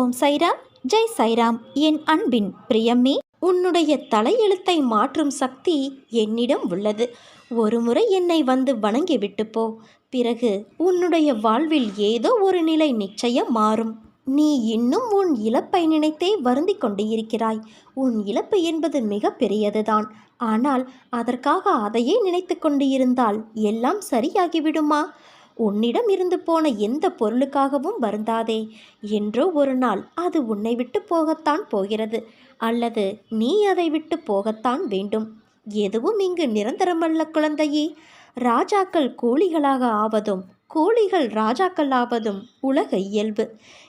ஓம் சைராம் ஜெய் சைராம். என் அன்பின் பிரியம்மே உன்னுடைய தலையெழுத்தை மாற்றும் சக்தி என்னிடம் உள்ளது. ஒருமுறை என்னை வந்து வணங்கிவிட்டு போ. பிறகு உன்னுடைய வாழ்வில் ஏதோ ஒரு நிலை நிச்சயம் மாறும். நீ இன்னும் உன் இழப்பை நினைத்தே வருந்தி கொண்டிருக்கிறாய். உன் இழப்பு என்பது மிக பெரியதுதான். ஆனால் அதற்காக அதையே நினைத்து கொண்டு இருந்தால் எல்லாம் சரியாகிவிடுமா? உன்னிடம் இருந்து போன எந்த பொருளுக்காகவும் வருந்தாதே. என்றோ ஒரு நாள் அது உன்னை விட்டு போகத்தான் போகிறது அல்லது நீ அதை விட்டு போகத்தான் வேண்டும். எதுவும் இங்கு நிரந்தரமல்ல குழந்தையே. ராஜாக்கள் கூலிகளாக ஆவதும் கூலிகள் ராஜாக்கள் ஆவதும் உலக இயல்பு.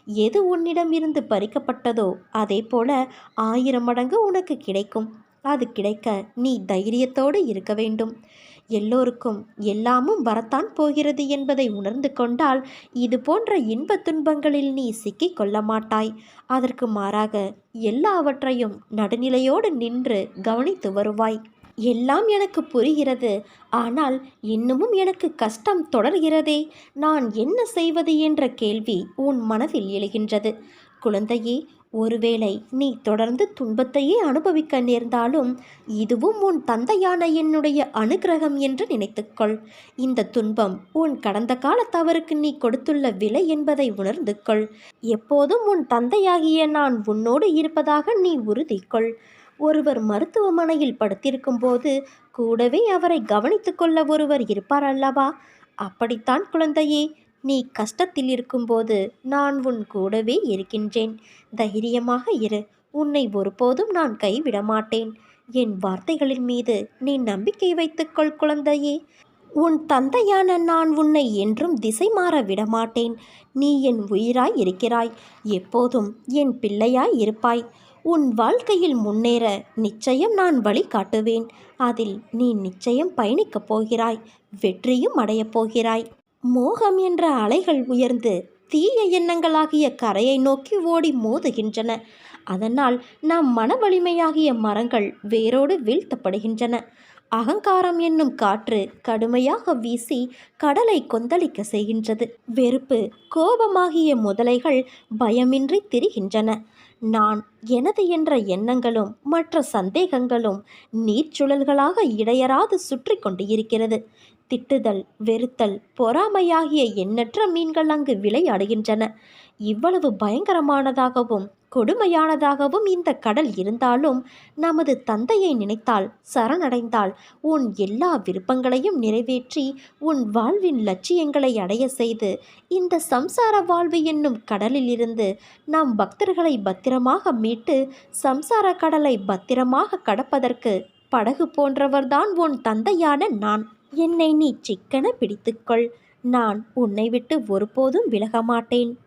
எது உன்னிடம் இருந்து பறிக்கப்பட்டதோ அதே போல ஆயிரம் மடங்கு உனக்கு கிடைக்கும். அது கிடைக்க நீ தைரியத்தோடு இருக்க வேண்டும். எல்லோருக்கும் எல்லாமும் வரத்தான் போகிறது என்பதை உணர்ந்து கொண்டால் இது போன்ற இன்பத் துன்பங்களில் நீ சிக்கிக் கொள்ள மாட்டாய். அதற்கு மாறாக எல்லாவற்றையும் நடுநிலையோடு நின்று கவனித்து வருவாய். எல்லாம் எனக்கு புரிகிறது. ஆனால் இன்னமும் எனக்கு கஷ்டம் தொடர்கிறதே. நான் என்ன செய்வது என்ற கேள்வி உன் மனதில் எழுகின்றது. குழந்தையே ஒருவேளை நீ தொடர்ந்து துன்பத்தையே அனுபவிக்க நேர்ந்தாலும் இதுவும் உன் தந்தையான என்னுடைய அனுகிரகம் என்று நினைத்துக்கொள். இந்த துன்பம் உன் கடந்த கால தவறுக்கு நீ கொடுத்துள்ள விலை என்பதை உணர்ந்து கொள் எப்போதும் உன் தந்தையாகிய நான் உன்னோடு இருப்பதாக நீ உறுதி கொள் ஒருவர் மருத்துவமனையில் படுத்திருக்கும் போது கூடவே அவரை கவனித்துக்கொள்ள ஒருவர் இருப்பார் அல்லவா? அப்படித்தான் குழந்தையே நீ கஷ்டத்தில் இருக்கும்போது நான் உன் கூடவே இருக்கின்றேன். தைரியமாக இரு. உன்னை ஒருபோதும் நான் கைவிட மாட்டேன் என் வார்த்தைகளின் மீது நீ நம்பிக்கை வைத்துக்கொள் குழந்தையே. உன் தந்தையான நான் உன்னை என்றும் திசை மாற விடமாட்டேன். நீ என் உயிராய் இருக்கிறாய். எப்போதும் என் பிள்ளையாய் இருப்பாய். உன் வாழ்க்கையில் முன்னேற நிச்சயம் நான் வழி காட்டுவேன். அதில் நீ நிச்சயம் பயணிக்கப் போகிறாய். வெற்றியும் அடையப் போகிறாய். மோகம் என்ற அலைகள் உயர்ந்து தீய எண்ணங்களாகிய கரையை நோக்கி ஓடி மோதுகின்றன. அதனால் நம் மன வலிமையாகிய மரங்கள் வேரோடு வீழ்த்தப்படுகின்றன. அகங்காரம் என்னும் காற்று கடுமையாக வீசி கடலை கொந்தளிக்க செய்கின்றது. வெறுப்பு கோபமாகிய முதலைகள் பயமின்றி திரிகின்றன. நான் எனது என்ற எண்ணங்களும் மற்ற சந்தேகங்களும் நீர்ச்சுழல்களாக இடையராது சுற்றி கொண்டு இருக்கிறது திட்டுதல் வெறுத்தல் பொறாமையாகிய எண்ணற்ற மீன்கள் அங்கு விளையாடுகின்றன இவ்வளவு பயங்கரமானதாகவும் கொடுமையானதாகவும் இந்த கடல் இருந்தாலும் நமது தந்தையை நினைத்தால் சரணடைந்தால் உன் எல்லா விருப்பங்களையும் நிறைவேற்றி உன் வாழ்வின் லட்சியங்களை அடைய செய்து இந்த சம்சார வாழ்வு என்னும் கடலில் இருந்து நாம் பக்தர்களை பத்திரமாக மீட்டு சம்சார கடலை பத்திரமாக கடப்பதற்கு படகு போன்றவர்தான் உன் தந்தையான நான். என்னை நீ சிக்கன பிடித்துக்கொள். நான் உன்னை விட்டு ஒருபோதும் விலக மாட்டேன்